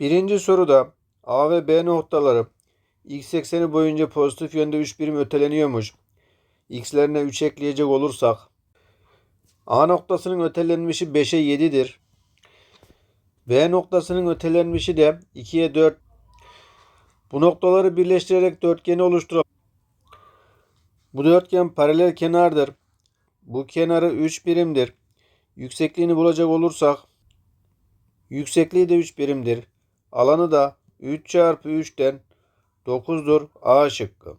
Birinci soruda A ve B noktaları x ekseni boyunca pozitif yönde 3 birim öteleniyormuş. x'lerine 3 ekleyecek olursak A noktasının ötelenmişi 5'e 7'dir. B noktasının ötelenmişi de 2'ye 4. Bu noktaları birleştirerek dörtgeni oluşturalım. Bu dörtgen paralel kenardır. Bu kenarı 3 birimdir. Yüksekliğini bulacak olursak yüksekliği de 3 birimdir. Alanı da 3 çarpı 3'ten 9'dur. A şıkkı.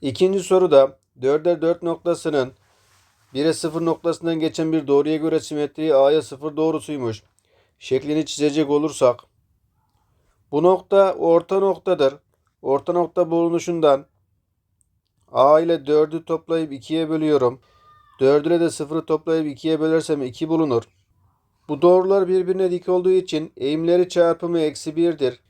İkinci soruda 4'e 4 noktasının 1'e 0 noktasından geçen bir doğruya göre simetriği A'ya 0 doğrusuymuş. Şeklini çizecek olursak bu nokta orta noktadır. Orta nokta bulunuşundan A ile 4'ü toplayıp 2'ye bölüyorum. 4 ile de 0'ı toplayıp 2'ye bölersem 2 bulunur. Bu doğrular birbirine dik olduğu için eğimleri çarpımı eksi 1'dir.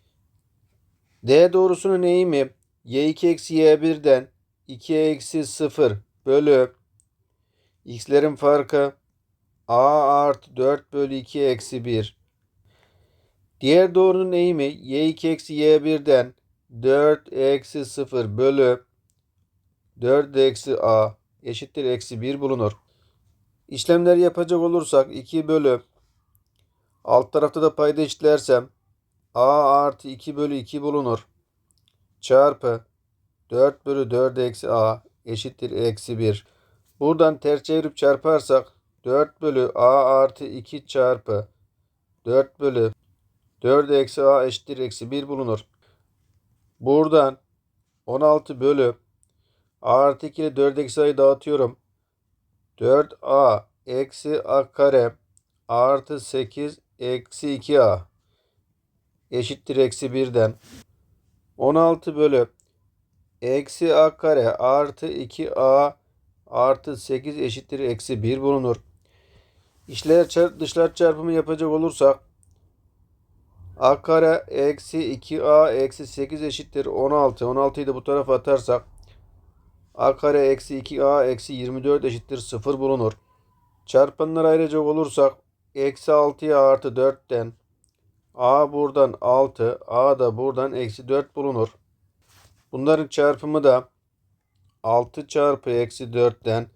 D doğrusunun eğimi y2 eksi y1'den 2 eksi 0 bölü x'lerin farkı a artı 4 bölü 2 eksi 1. Diğer doğrunun eğimi y2 eksi y1'den 4 eksi 0 bölü 4 eksi a eşittir eksi 1 bulunur. İşlemler yapacak olursak 2 bölü alt tarafta da payda eşitlersem a artı 2 bölü 2 bulunur. Çarpı 4 bölü 4 eksi a eşittir eksi 1. Buradan ters çevirip çarparsak 4 bölü a artı 2 çarpı 4 bölü 4 eksi a eşittir eksi 1 bulunur. Buradan 16 bölü a artı 2 ile 4 eksi a'yı dağıtıyorum. 4a eksi a kare artı 8 eksi 2a eşittir eksi 1'den 16 bölü eksi a kare artı 2a artı 8 eşittir eksi 1 bulunur. İşler dışlar çarpımı yapacak olursak a kare eksi 2a eksi 8 eşittir 16. 16'yı da bu tarafa atarsak a kare eksi 2a eksi 24 eşittir 0 bulunur. Çarpanları ayıracak olursak eksi 6'ya artı 4'ten a buradan 6 a da buradan eksi 4 bulunur. Bunların çarpımı da 6 çarpı eksi 4'ten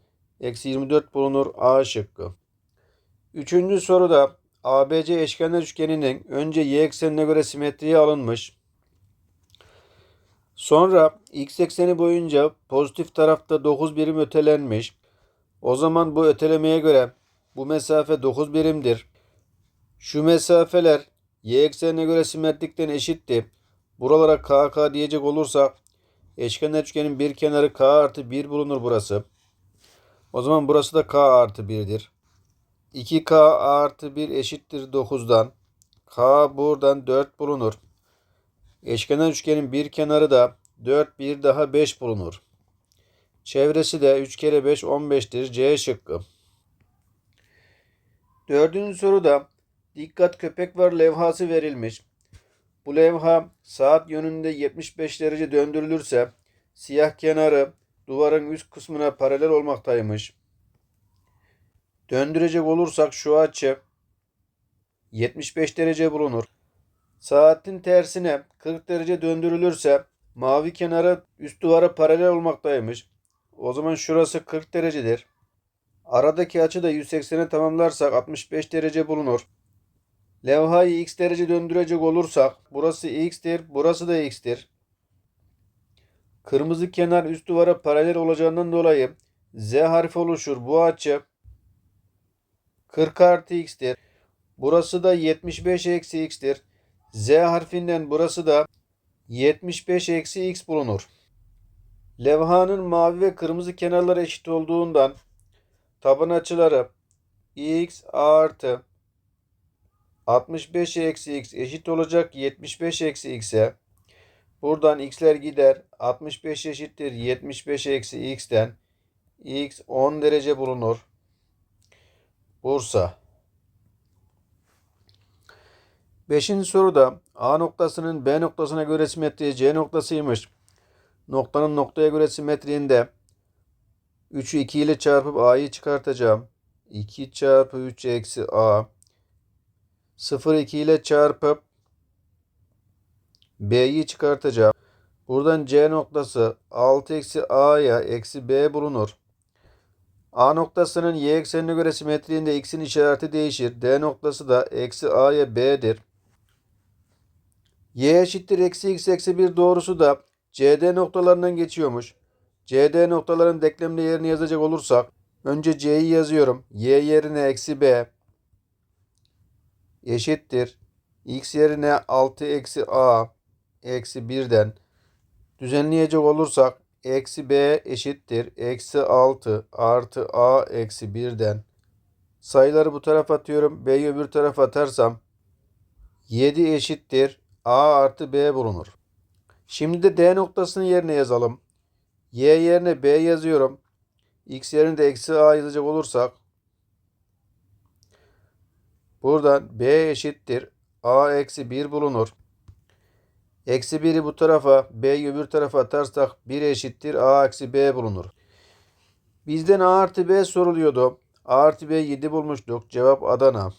eksi 24 bulunur A şıkkı. Üçüncü soruda ABC eşkenar üçgeninin önce y eksenine göre simetriye alınmış. Sonra x ekseni boyunca pozitif tarafta 9 birim ötelenmiş. O zaman bu ötelemeye göre bu mesafe 9 birimdir. Şu mesafeler y eksenine göre simetrikten eşitti. Buralara KK diyecek olursak eşkenar üçgenin bir kenarı K artı 1 bulunur burası. O zaman burası da K artı 1'dir. 2K artı 1 eşittir 9'dan. K buradan 4 bulunur. Eşkenar üçgenin bir kenarı da 4 bir daha 5 bulunur. Çevresi de 3 kere 5 15'tir. C şıkkı. Dördüncü soruda dikkat köpek var levhası verilmiş. Bu levha saat yönünde 75 derece döndürülürse siyah kenarı duvarın üst kısmına paralel olmaktaymış. Döndürecek olursak şu açı 75 derece bulunur. Saatin tersine 40 derece döndürülürse mavi kenarı üst duvara paralel olmaktaymış. O zaman şurası 40 derecedir. Aradaki açı da 180'e tamamlarsak 65 derece bulunur. Levhayı x derece döndürecek olursak burası x'tir, burası da x'tir. Kırmızı kenar üst duvara paralel olacağından dolayı z harfi oluşur. Bu açı 40 artı x'tir. Burası da 75 eksi x'tir. Z harfinden burası da 75 eksi x bulunur. Levhanın mavi ve kırmızı kenarları eşit olduğundan taban açıları x artı 65 eksi x eşit olacak 75 eksi x'e. Buradan x'ler gider. 65 eşittir 75 eksi x'ten. x 10 derece bulunur. Bursa. Beşinci soruda A noktasının B noktasına göre simetriği C noktasıymış. Noktanın noktaya göre simetriğinde 3'ü 2 ile çarpıp A'yı çıkartacağım. 2 çarpı 3 eksi A 0 2 ile çarpıp B'yi çıkartacağım. Buradan C noktası 6 eksi A'ya eksi B bulunur. A noktasının y eksenine göre simetriğinde x'in işareti değişir. D noktası da eksi A'ya B'dir. Y eşittir eksi x eksi 1 doğrusu da CD noktalarından geçiyormuş. CD noktaların denklemli yerini yazacak olursak önce C'yi yazıyorum. Y yerine eksi B eşittir. X yerine 6 eksi A eksi 1'den düzenleyecek olursak eksi B eşittir. Eksi 6 artı A eksi 1'den sayıları bu tarafa atıyorum. B'yi öbür tarafa atarsam 7 eşittir. A artı B bulunur. Şimdi de D noktasının yerine yazalım. Y yerine B yazıyorum. X yerine de eksi A yazacak olursak buradan B eşittir. A eksi 1 bulunur. Eksi 1'i bu tarafa B'yi öbür tarafa atarsak 1 eşittir. A eksi B bulunur. Bizden A artı B soruluyordu. A artı B 7 bulmuştuk. Cevap Adana.